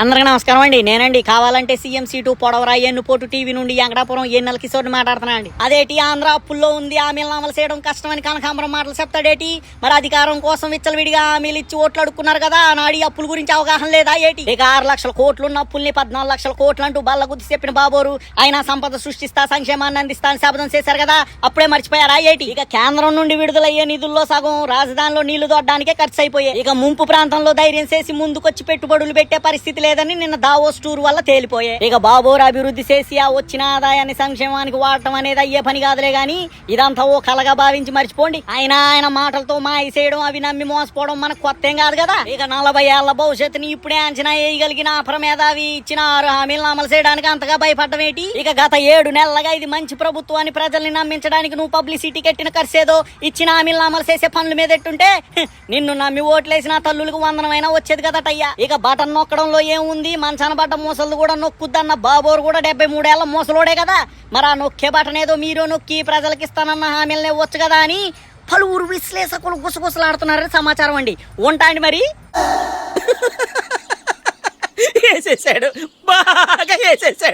అందరికీ నమస్కారం అండి. నేనండి. కావాలంటే సీఎం సీటు పొడవరాయి ఎన్నుపోటు టీవీ నుండి వెంకటాపురం ఎన్నెల కిషోర్ మాట్లాడుతున్నా అండి. అదేటి ఆంధ్ర అప్పుల్లో ఉంది హామీలను అమలు చేయడం కష్టమని కనకాంబరం మాటలు చెప్తాడేటి? మరి అధికారం కోసం విచ్చలవిడిగా హామీలు ఇచ్చి ఓట్లు అడుక్కున్నారు కదా నాడి అప్పుల గురించి అవగాహన లేదా ఏటి? ఇక ఆరు లక్షల కోట్లు ఉన్న అప్పుల్ని పద్నాలుగు లక్షల కోట్లు అంటూ బల్ల గుద్ది చెప్పిన బాబోరు. ఆయన సంపద సృష్టిస్తా సంక్షేమాన్ని అందిస్తా అని శపథం చేశారు కదా అప్పుడే మర్చిపోయారా ఏటి? ఇక కేంద్రం నుండి విడుదలయ్యే నిధుల్లో సగం రాజధానిలో నీళ్ళు దొడ్డానికే ఖర్చు అయిపోయాయి. ఇక ముంపు ప్రాంతంలో ధైర్యం చేసి ముందుకొచ్చి పెట్టుబడులు పెట్టే పరిస్థితి లేదని నిన్న దావోస్ టూర్ వల్ల తేలిపోయాయి ఇక బాబోరు అభివృద్ధి చేసి ఆ వచ్చిన ఆదాయాన్ని సంక్షేమానికి వాడటం అనేది అయ్యే పని కాదులే గాని ఇదంతా ఓ కలగా భావించి మర్చిపోండి. ఆయన ఆయన మాటలతో మాయ చేయడం అవి నమ్మి మోసపోవడం మనకు కొత్త ఏం కాదు కదా? ఇక నలభై ఏళ్ళ భవిష్యత్తుని ఇప్పుడే అంచనా వేయగలిగిన అప్రమేధావి ఇచ్చిన ఆరు హామీలను అమలు చేయడానికి అంతగా భయపడడం ఏంటి? ఇక గత ఏడు నెలలుగా ఇది మంచి ప్రభుత్వాన్ని ప్రజల్ని నమ్మించడానికి నువ్వు పబ్లిసిటీ కట్టిన ఖర్చేదో ఇచ్చిన హామీలను అమలు చేసే పనుల మీద ఎట్టుంటే నిన్ను నమ్మి ఓట్లేసిన తల్లులకు వందనమైనా వచ్చేది కదటయ్యా. ఇక బటన్ నొక్కడంలో ఏముంది? మంచాన పడ్డ మూసలు కూడా నొక్కుద్దన్న బాబోరు కూడా డెబ్బై మూడేళ్ళ మూసలోడే కదా. మరి ఆ నొక్కే బటన్ మీరు నొక్కి ప్రజలకి ఇస్తానన్న హామీలనే వచ్చు కదా అని పలువురు విశ్లేషకులు గుసగుసలాడుతున్నారని సమాచారం అండి. ఉంటా అండి మరి. వేసేసాడు. బాగా వేసేసాడు.